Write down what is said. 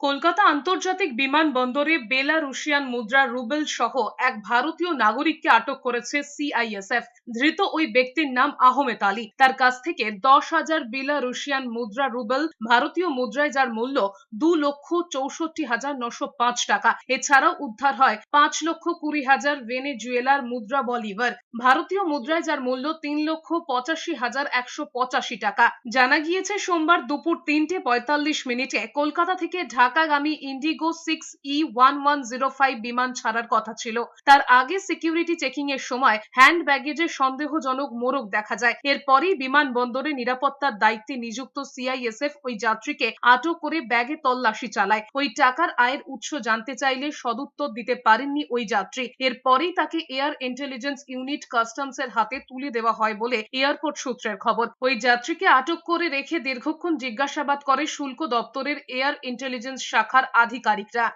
কলকাতা আন্তর্জাতিক বিমানবন্দরে বেলারুশিয়ান মুদ্রা রুবেল সহ এক ভারতীয় নাগরিককে আটক করেছে সিআইএসএফ ধৃত ওই ব্যক্তির নাম আহমেদ আলী। তার কাছ থেকে দশ হাজার বেলারুশিয়ান মুদ্রা রুবেল ভারতীয় মুদ্রায় যার মূল্য দু লক্ষ চৌষট্টি হাজার নশো পাঁচ টাকা। এছাড়াও উদ্ধার হয় পাঁচ লক্ষ কুড়ি হাজার ভেনেজুয়েলার মুদ্রা বলিভার। ভারতীয় মুদ্রায় যার মূল্য তিন লক্ষ পঁচাশি হাজার একশো পঁচাশি টাকা। জানা গিয়েছে, সোমবার দুপুর তিনটে পঁয়তাল্লিশ মিনিটে কলকাতা থেকে ঢাকাগামী ইন্ডিগো সিক্স ই ওয়ান বিমান ছাড়ার কথা ছিল। তার আগে সিকিউরিটি চেকিং এর সময় হ্যান্ড ব্যাগেজে সন্দেহজনক মোড়ক দেখা যায়। এরপরেই বিমানবন্দরে নিরাপত্তার দায়িত্বে নিযুক্ত সিআইএসএফ ওই যাত্রীকে আটক করে ব্যাগে তল্লাশি চালায়। ওই টাকার আয়ের উৎস জানতে চাইলে সদুত্তর দিতে পারেননি ওই যাত্রী। এরপরেই তাকে এয়ার ইন্টেলিজেন্স ইউনিট কাস্টমস এর হাতে তুলে দেওয়া হয় বলে এয়ারপোর্ট সূত্রের খবর। ওই যাত্রীকে আটক করে রেখে দীর্ঘক্ষণ জিজ্ঞাসাবাদ করে শুল্ক দপ্তরের এয়ার ইন্টেলিজেন্স শাখার আধিকারিকরা।